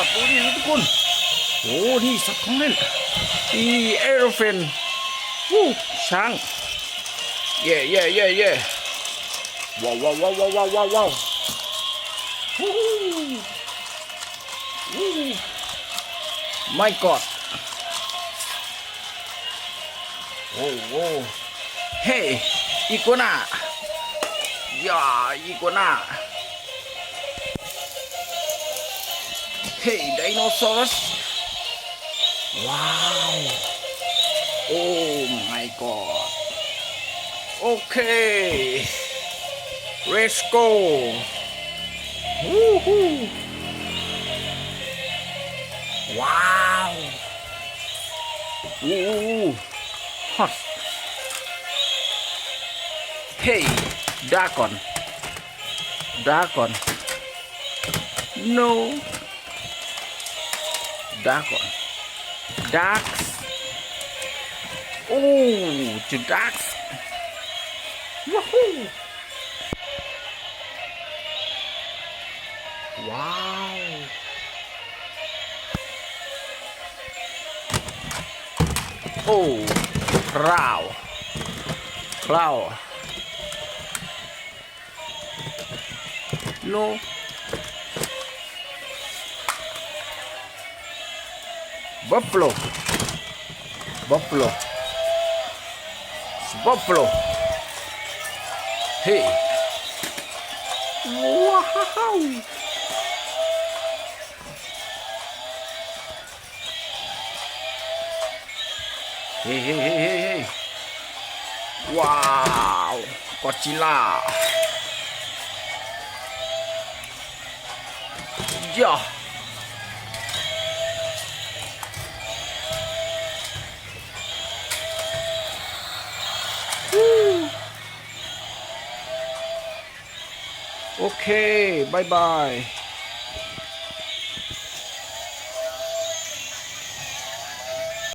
อดดูดิทุกคนโอ้นี่สัตว์ของเล่นอีเอโรเฟนวู้ช้างเย่เย่เย่เย่ว้าวว้าวว้าวว้าวว้าวว้าวว้าววู้วู้ไม่กอดโอ้โหเฮ้อีกัวน่าย่าอีกัวน่า Hey, dinosaurs! Wow! Oh my god! Okay! Let's go! Woohoo! Wow! Ooh! Hot! Hey, Dragon! Dragon! No! ดักก่อนดักโอ้จุดดักว้าวว้าวโอ้คราวคราวโล Buffalo. Buffalo. Buffalo. Hey. Wow. Hey, hey, hey, hey, hey. Wow. Godzilla. Yeah. Okay, bye-bye.